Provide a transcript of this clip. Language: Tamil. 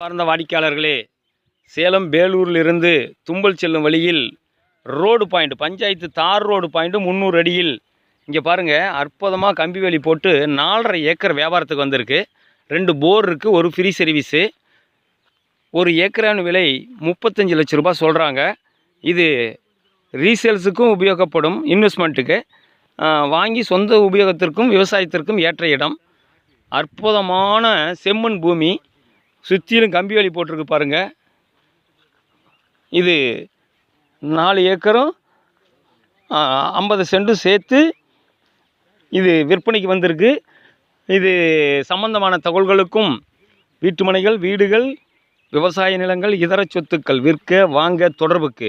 சார்ந்த வாடிக்கையாளர்களே சேலம் வேலூரிலிருந்து தும்பல் செல்லும் வழியில் ரோடு பாயிண்ட் பஞ்சாயத்து தார் ரோடு பாயிண்ட்டு முந்நூறு அடியில். இங்கே பாருங்கள் அற்புதமாக கம்பி வேலி போட்டு நாலரை ஏக்கர் வியாபாரத்துக்கு வந்திருக்கு. ரெண்டு போர் இருக்குது ஒரு ஃப்ரீ சர்வீஸு ஒரு ஏக்கரான விலை முப்பத்தஞ்சு லட்ச ரூபாய் சொல்கிறாங்க இது ரீசேல்ஸுக்கும் உபயோகப்படும் இன்வெஸ்ட்மெண்ட்டுக்கு வாங்கி சொந்த உபயோகத்திற்கும் விவசாயத்திற்கும் ஏற்ற இடம். அற்புதமான செம்மண் பூமி. சுற்றிலும் கம்பி வேலி போட்டிருக்கு பாருங்கள் இது நாலு ஏக்கரும் ஐம்பது சென்டும் சேர்த்து இது விற்பனைக்கு வந்திருக்கு. இது சம்பந்தமான தகவல்களுக்கும் வீட்டுமனைகள் வீடுகள் விவசாய நிலங்கள் இதர சொத்துக்கள் விற்க வாங்க தொடர்புக்கு.